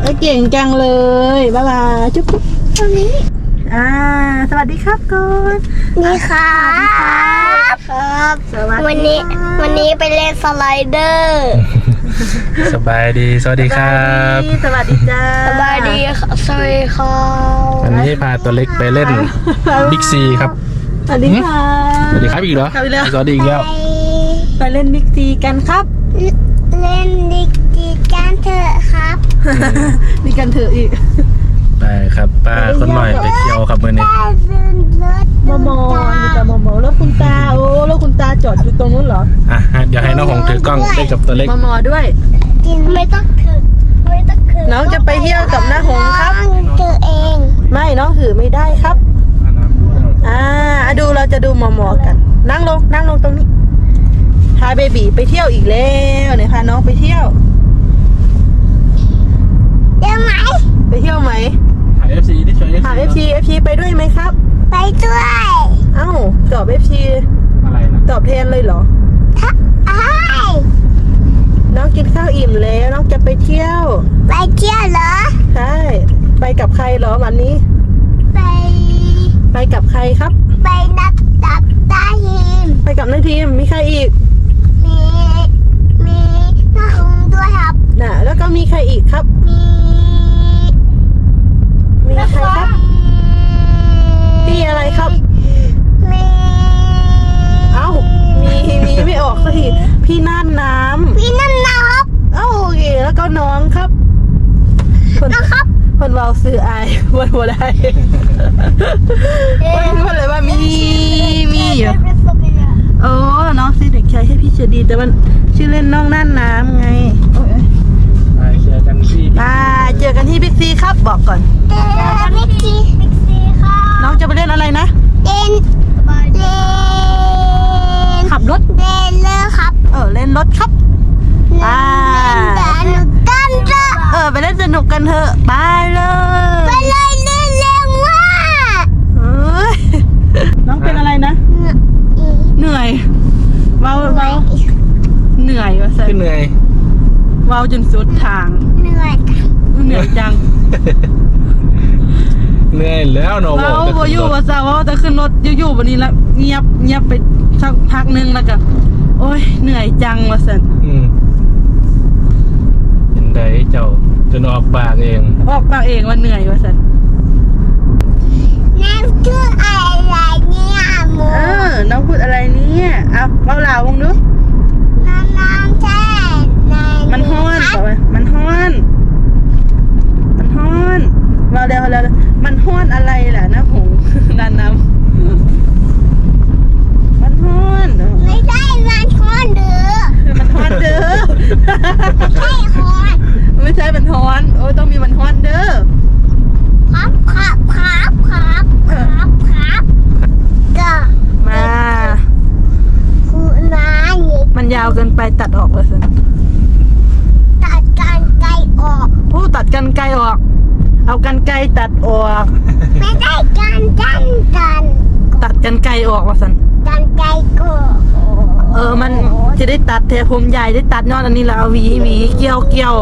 เอ้ยเก่งจังเลยบ๊ายบายจุ๊บจุ๊บตรงนี้ อ่า สวัสดีครับก่อนนี่ครับครับ สวัสดีวันนี้ วันนี้ไปเล่นสไลเดอร์สบายดี สวัสดีครับสวัสดีจ้าสบายดีค่ะสวัสดีครับวันนี้พาตัวเล็กไปเล่นบิ๊กซีครับสวัสดีค่ะสวัสดีครับอีกเหรอครับอีกแล้วสวัสดีอีกแล้วไปเล่นบิ๊กซีกันครับ เล่นดิจิกันเถ อะครับ มีกันเถอะอีกไปครับป้าคนหน่อยไปเที่ยวครับมื่อนี้ได้ขึ้นรถโมโมมีแต่โมโมแล้วคุณตาโอ้แล้วคุณตาจอดอยู่ตรงนู้นเหรออะเดี๋ยวให้น้องหงถือกล้องเล่นกับตัวเล็กโมโมด้วย กินไม่ต้องถือไม่ต้องถือน้องจะไปเที่ยวกับน้าหงครับน้องถือเอง ไม่น้องถือไม่ได้ครับ อ่าดูเราจะดูหมอมอกัน นั่งลงนั่งลงตรงนี้พาเบบีไปเที่ยวอีกแล้วเนี่ยพาน้องไปเที่ยว เดี๋ยวไหม ไปเที่ยวไหมถ่ายเอฟซีที่ช่วยเอฟหาซี FC FC ไปด้วยไหมครับ ไปด้วยเอ้าตอบ FC อะไรนะตอบแทนเลยเหรอถ้าอ้ายน้องกินข้าวอิ่มแล้วน้องจะไปเที่ยว ไปเที่ยวเหรอ ใช่ ไปกับใครเหรอวันนี้ ไป ไปกับใครครับ ไปนับตับตาหิมไปกับนายทีมมีใครอีก มี มีน้าหงด้วยครับ น่ะ แล้วก็มีใครอีกครับ มี มีใครครับ พี่อะไรครับมีเอ้า มีมีไม่ออกสักทีพี่น่านน้ำพี่นั่นนะครับเอ้าโอเคแล้วก็น้องครับ คนนะครับคนเราซื้ออายวันหัวได้วันวันเลยว่ามีมีอยู่ โอ้น้องสิเด็กชายให้พี่เฉดีแต่มันชื่อเล่นน้องน่านน้ำไงโอ้ยไปเจอกันที่ อ่าเจอกันที่บิ๊กซีครับบอกก่อนเดิน มิกซี่มิกซี่ค่ะน้องจะไปเล่นอะไรนะ เล่นเล่นขับรถ เล่นเลยครับ เออ เล่นรถครับอ่าเล่นแต่หนูกันเถอะเออ ไปเล่นสนุกกันเถอะ ไปเลย ไปเลยเล่นเร็วมากเอ้ยน้องเป็นอะไรนะ เหนื่อยเบาเบาเหนื่อยวะสันขึ้นเหนื่อยเบาจนสุดทาง เหนื่อยจังเหนื่อยจัง เหนื่อยแล้วเนาะเบาโบอยู่ว่าซาว่าแต่ขึ้นรถอยู่ๆวันนี้ละเงียบเงียบไปสักพักหนึงแล้วก็โอ้ยเหนื่อยจังวะสันอืมเห็นไดเจ้าจนออกปากเองบอกปากเองว่าเหนื่อยวะสันนั่นคืออะไรเนี่ยหมูเออน้องพูดอะไรเนี่ยเอาเบาเหลาวงดูน้ำน้ำแช่ใน มันฮ้อนบอกว่ามันฮ้อน มันฮ้อนเบาเร็วเร็วเร็ว มันฮ้อนอะไรล่ะนะหงนันน้ำมันฮ้อนไม่ได้มันฮ้อนเด้อมันฮ้อนเด้อใช่ฮ้อนไม่ใช่มันฮ้อน โอ้ยต้องมีมันฮ้อนเด้อครับครับครับครับครับครับก็มาคุณน้านี่มันยาวเกินไปตัดออกเลยสิตัดการไกลออกโอ้ตัดกันไกลออก เอากันไกลตัดออก ไม่ได้การดันกันตัดกันไกลออกว่าสันดันไกลก็เออมันจะได้ตัดเทผมใหญ่ได้ตัดยอดอันนี้แล้วเอาหวีหวีเกี่ยวเกี่ยว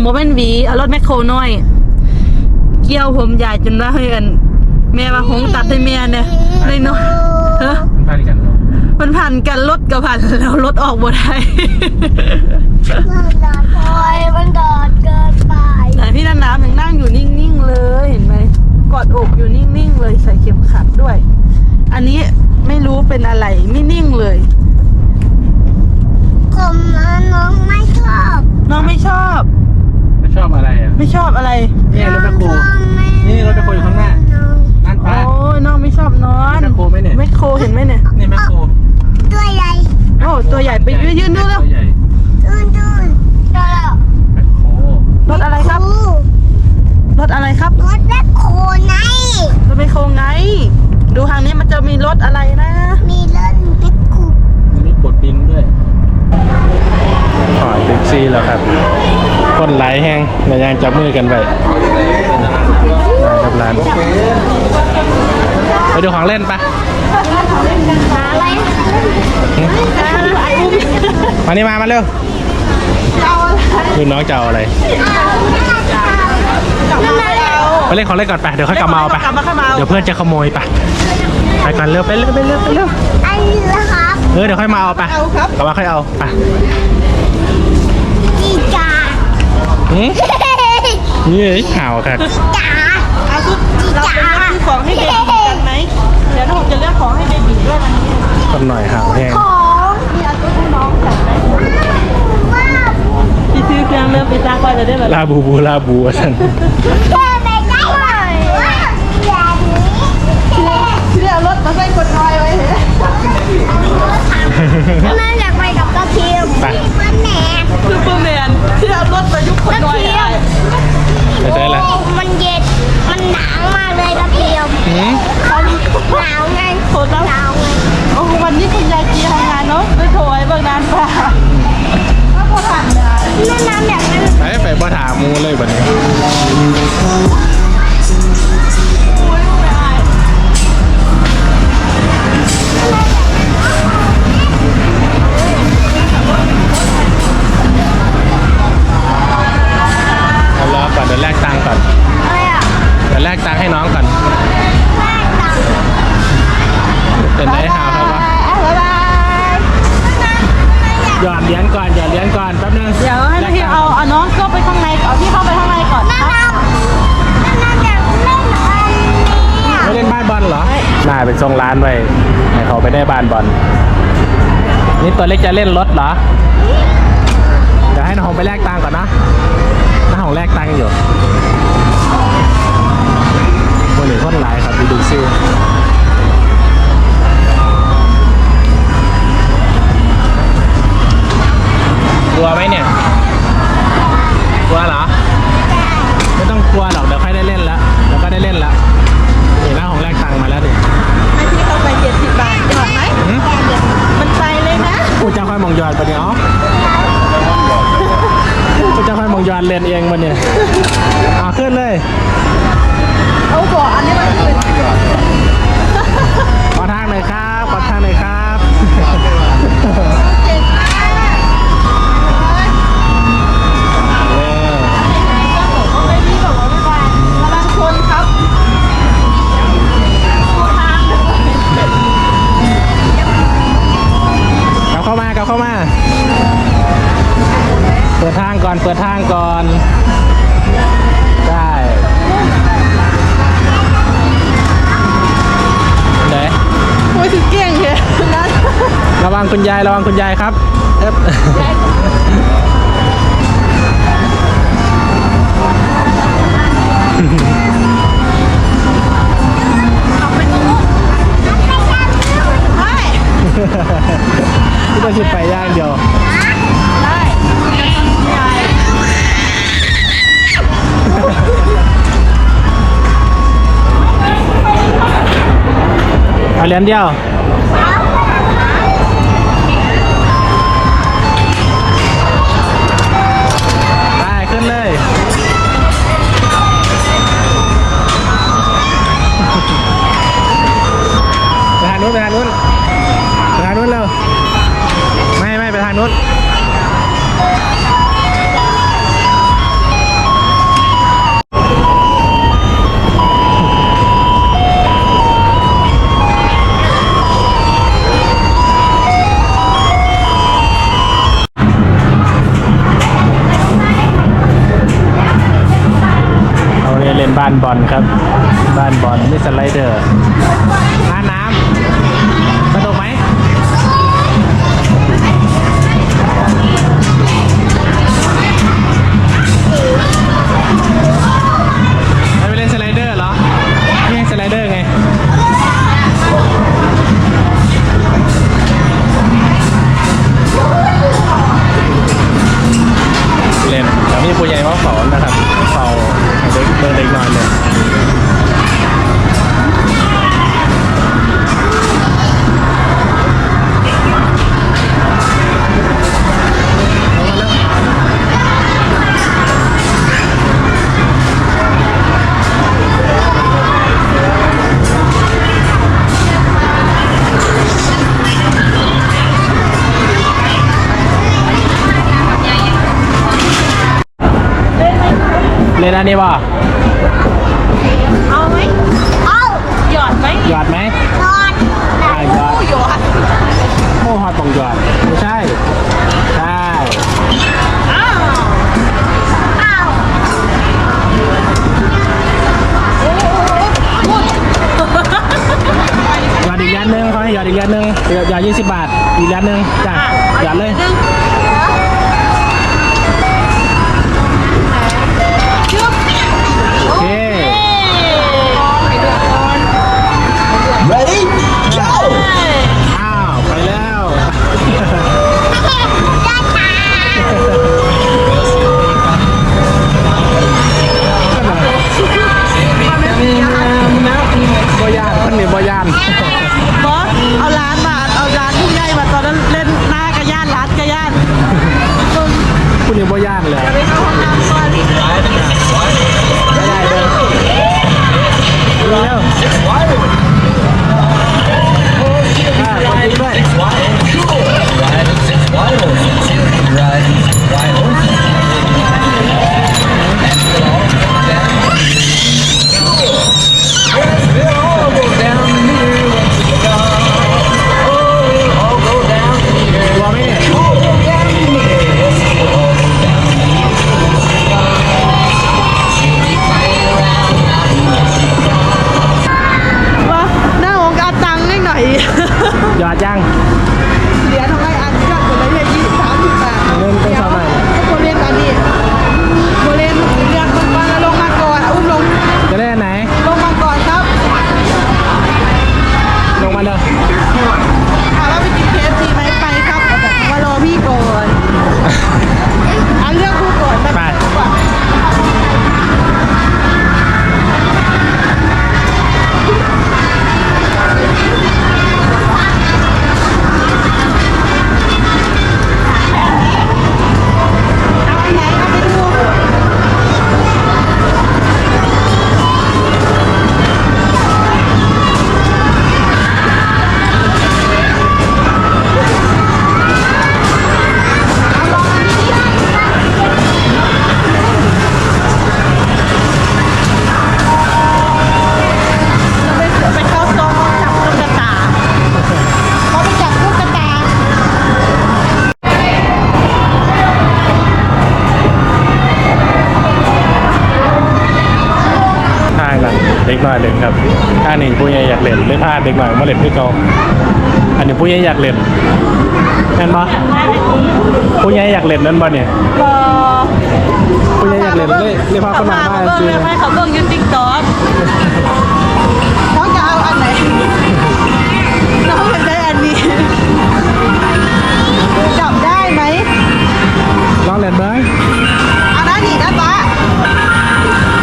โมเป็นหวีเอารถแมคโครน้อย เกี่ยวผมใหญ่จนว่าเฮ้ยอันแม่ว่าหงตัดให้แม่เนี่ยในน้อยเฮ้อพาดกันเนาะมันผ่านกันรถกับผ่านแล้วรถออกบ่ได้ มันดอดโอยมันดอดเกินไปไหน พี่นันน้ำยังนั่งอยู่นิ่งๆเลยเห็นไหมกอดอกอยู่นิ่งๆเลยใส่เข็มขัดด้วย อันนี้ไม่รู้เป็นอะไรไม่นิ่งเลยผมน้องไม่ชอบ น้องไม่ชอบ ไม่ชอบอะไรอะไม่ชอบอะไรนี่รถแมคโครนี่รถแมคโครอยู่ข้างหน้านั่นโอ้ป้ายน้องไม่ชอบนอนแมคโครไหมเนี่ยแมคโครเห็นไหมเนี่ยนี่แมคโครตัวใหญ่โอ้ตัวใหญ่ไปยืนดูแล้วตัวใหญ่ดูดูดู แมคโคร รถอะไรครับ รถอะไรครับ รถแบคโคไน รถแมคโครไง ดูทางนี้มันจะมีรถอะไรนะ มีรถแบคโค มันมีปลดดินด้วยถอยบิ๊กซีแล้วครับ คนไหลแห้งในยางจับมือ กันไปมากับร้านไปดูของเล่นปะไหาอะไรมานี่มา มาเร็วดูน้องจะเอาอะไรไปเล่นของเล่นก่อนไป เดี๋ยวค่อยกลับมาเอาไปกลับมาค่อยมาเอาเดี๋ยวเพื่อนจะขโมยไป ไปก่อนเร็วไปเร็วไปเร็วไปเร็วอันนี้นะครับเออเดี๋ยวค่อยมาเอาไปเอาครับกลับมาค่อยเอาไปจีจาหืม นี่ข่าวค่ะจ๋าเอาชุดเราไปเลือกของให้เบบีกันไหมเดี๋ยวผมจะเลือกของให้เบบีด้วยวันนี้คนหน่อยข่าวแห้งของพี่เอาชุดให้น้องจัดไหมว่าพี่ซื้อเครื่องเริ่มไปจ้างว่าจะได้แบบลาบูบูลาบูอะฉันแค่ไม่ได้เลยอย่างนี้พี่เอารถมาใส่กดน้อยไว้เหรอน่าอยากไปกับกระเทียมไปมันแหนบซูเปอร์แมนพี่เอารถมายุคกกดระน้อยเทียได้ หนาวมากเลยกระเทียมหืมหนาวไงโทรแล้วหนาวไงโอ้โหวันนี้คุณยายจีทำงานเนาะไม่โทรไว้เบางนานป่ะถ้าพอทันได้นั่นน้ำแบบนั้นไปไปบ่ถามมูเลยบัดนี้ เหรียญก่อนหยอดเหรียญก่อนแป๊บนึงเดี๋ยวให้แลกพี่ตังค์เอาเอาน้องก็ไปข้างในเอาพี่เข้าไปข้างในก่อนนั่นน้ำนั่นน้ำแบบเล่นอันนี้ไม่เล่นบ้านบอลเหรอน่าเป็นทรงร้านไว้ให้เขาไปได้บ้านบอลนี่ตัวเล็กจะเล่นรถเหรอเดี๋ยวให้น้องไปแลกตังค์ก่อนนะายระวังคุณยายครับเอ๊บใช่นี่ก็ชิดไปย่างเดียวได้ยายเอาเหรียญเดียว บอลครับ บ้านบอลไม่สไลเดอร์น้าน้ำสนุกไหมไม่ไปเล่นสไลเดอร์เหรอนี่ไงสไลเดอร์ไงเล่นแต่มีผู้ใหญ่มาสอนนะครับเฝ้า ให้ เลยนะนี่ว่าเอาไหมเอาหยอดไหมหยอดไหมหยอดได้หยอดหยอดโอ้ฮอตบองหยอดไม่ใช่ใช่อ้าวอ้าวหยอดอีกยันหนึ่งเขาให้หยอดอีกยันหนึ่งหยอดยี่สิบบาทอีกยันหนึ่งจ้ะหยอดเลย ติเด็กหน่อยมาเล่นให้เขาอันนี้ผู้ใหญ่อยากเล่นแม่นปะผู้ใหญ่อยากเล่นนั่นปะเนี่ยผู้ใหญ่อยากเล่นเลยเรียกพาคนมาได้จริงไม่เขาเบิ่งยูติ๊กต็อกน้องจะเอาอันไหนน้องจะได้อันนี้จับได้ไหมลองเล่นไหมเอาหน้าหนีได้ปะ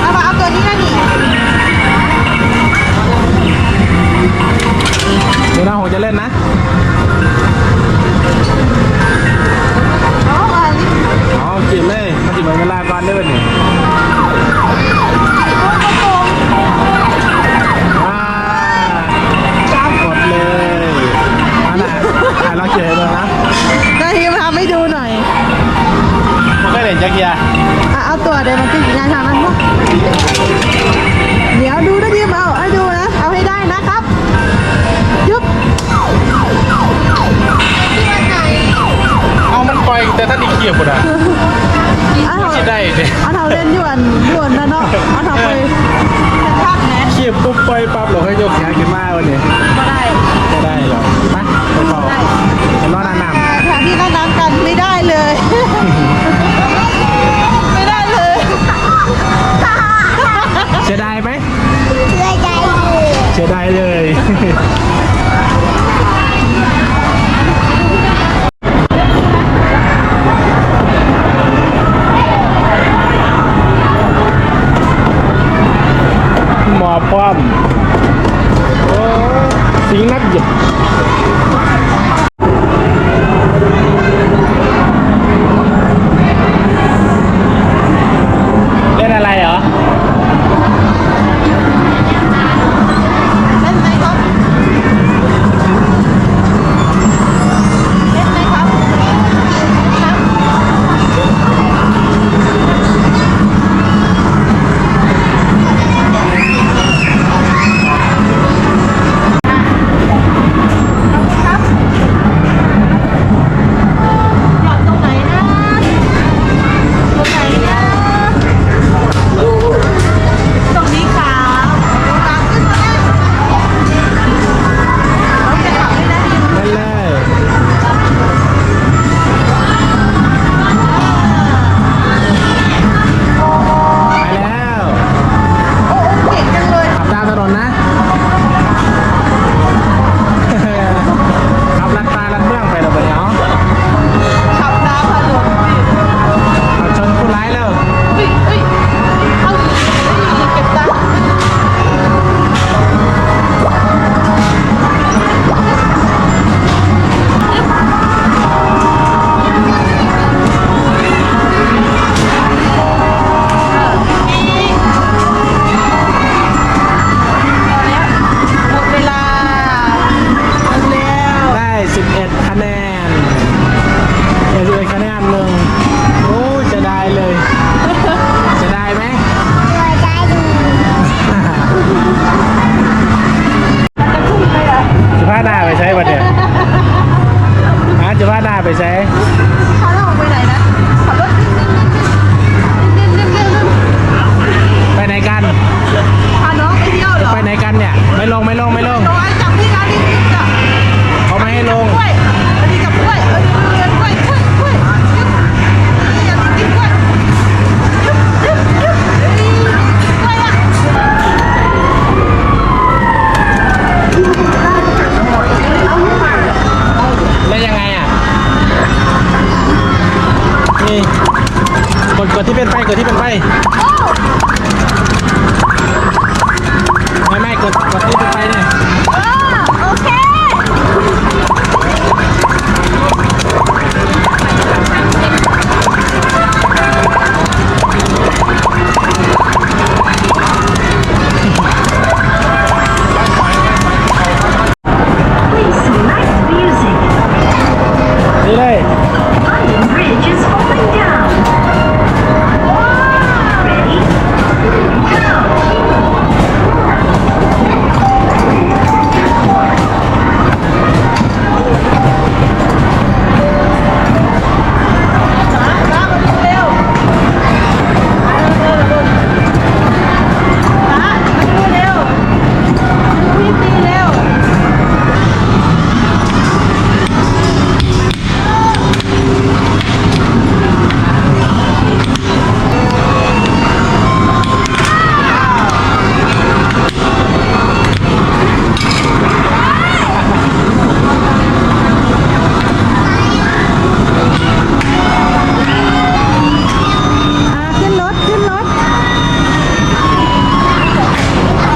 เอามาเอาตัวนี้หน้าหนี ดูนะผมจะเล่นนะเอากินเลยมาจิบเหมือนเวลาก่อนเล่นเนี่ย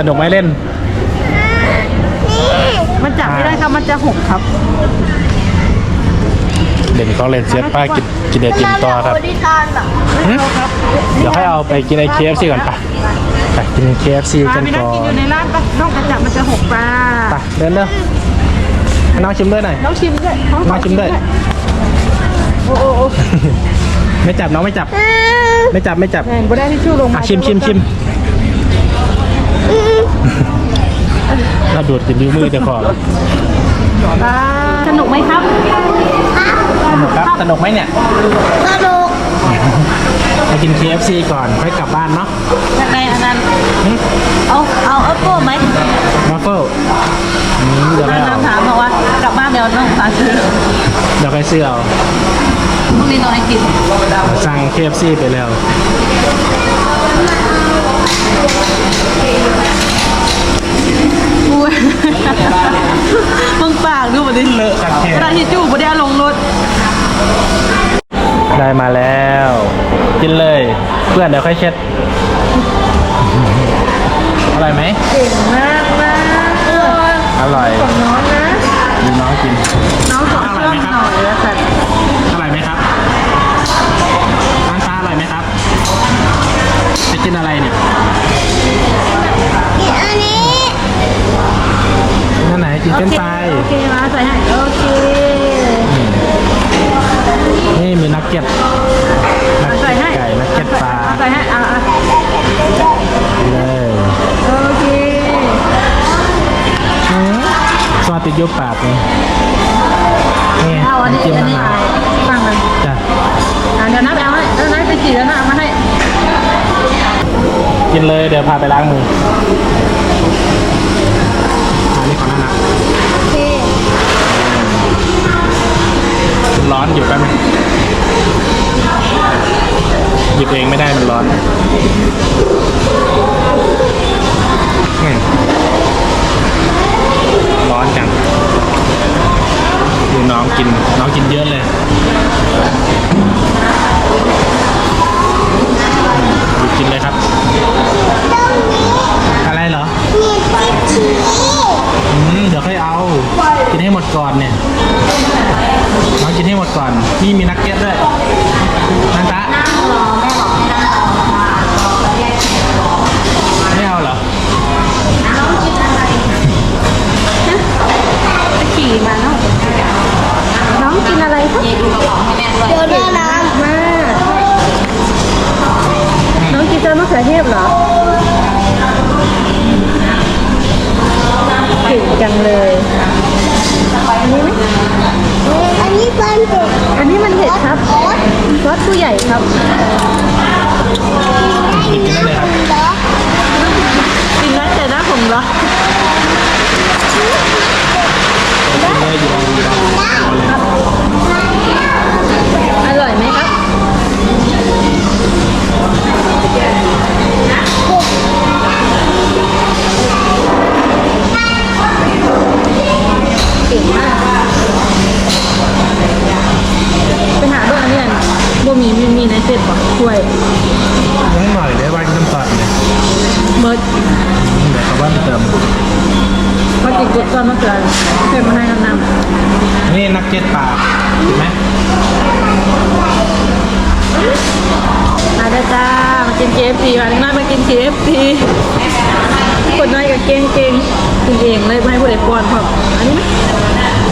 สนุกไหมเล่น มันจับไม่ได้ครับ มันจะหกครับ เด่นของเล่นเสียป้ากินกินเดติมต่อครับบริการแบบหึเดี๋ยวให้เอาไปกินไอเคฟซีก่อนปะไปกินเคฟซีปลากันไปนั่ก่งอกินอยู่นในร้านปะน้องกระจับมันจะหกปลาไปเดินเร็วให้น้องชิมด้วยหน่อย น้องชิมด้วยน้องน้องชิมด้วย โอ้โอ้โอ้ไม่จับน้องไม่จับ ไม่จับไม่จับแหมบ่ได้ที่ชู่ลงอะมาชิมชิมชิม เราดูดกินนิ้วมือเดี๋ยวขอปลาสนุกไหมครับสนุกครับ สนุกไหมเนี่ย สนุกไปกิน KFC ก่อน ค่อยกลับบ้านเนาะข้างในอันนั้น เอา เอาแอปเปิ้ลไหมมาเฟิลเดี๋ยวน้ไม่เอาองถามบอกว่ากลับบ้านเดี๋ยวน้องพาซื้อเดี๋ยวค่อยซื้อเอาพรุ่งนี้น้องให้กิน สั่ง KFC ไปแล้ว อุ้ยมึงปากดูมาดิเลอะกันแค่กระดาษทิชชู่บ่ได้เอาลงรถ ได้มาแล้ว กินเลย เพื่อนเดี๋ยวค่อยเช็ดอร่อยไหมเก่งมากมากเอออร่อยของน้องนะดูน้องกิน น้องขอเครื่องหน่อยแล้วกันอร่อยไหมครับร้านตาอร่อยไหมครับ จะกินอะไรเนี่ย นั่นไหนกินเป็นไฟโอเคมาใส่ให้โอเคนี่มีนักเก็ตนักใส่เก็ตให้ไก่นักเก็ตปลาใส่ให้อะอะเลยโอเคซอสติดอยุบปากเลยนี่เอาอันนี้ำจิ้มอันนี้มะาวตั้งกันจ้ะอะเดี๋ยวน้ำไปเอาให้เดี๋ยวน้ำไปจีแล้วน้ำเอามาให้กินเลยเดี๋ยวพาไปล้างมืออั นนี้ขอนั่นะโอเคร้อนอยู่แป๊บนึงหยิบเองไม่ได้มันร้อนอืมร้อนจังดูน้องกิน น้องกินเยอะเลยดูกินเลยครับอะไกินให้หมดก่อนเนี่ยน้องกินให้หมดก่อน นี่มีนักเก็ตด้วยนั่นตะไม่เอาเหรอขี่มาเนาะน้องกินอะไรคะเดี๋ยวเดี๋ยวน้มาน้องกินเจอมะเขือเทศเหรอเก่งจังเลย อันนี้ไหมอันนี้เป็นเด็กอันนี้มันเห็ดครับรสผู้ใหญ่ครับกินได้แต่หน้าผมเหรอกินได้ บ่มีมีมีในเฟซบอกช่วยยังหน่อยเดี๋ยวว่ากินน้ำตาลเลยเบิร์ดเดี๋ยวเขาว่าเติมเขาจิกกดก้อนมะเขือเพื่อนมาให้น้ำน้ำนี่นักเก็ตปลาเห็นไหมมาได้จ้ามากิน KFC วันนี้มากิน KFC คนน้อยกับเก่งเก่งกินเองเลยไม่ให้ผู้ใดป้อนครับอันนี้ไหมไม่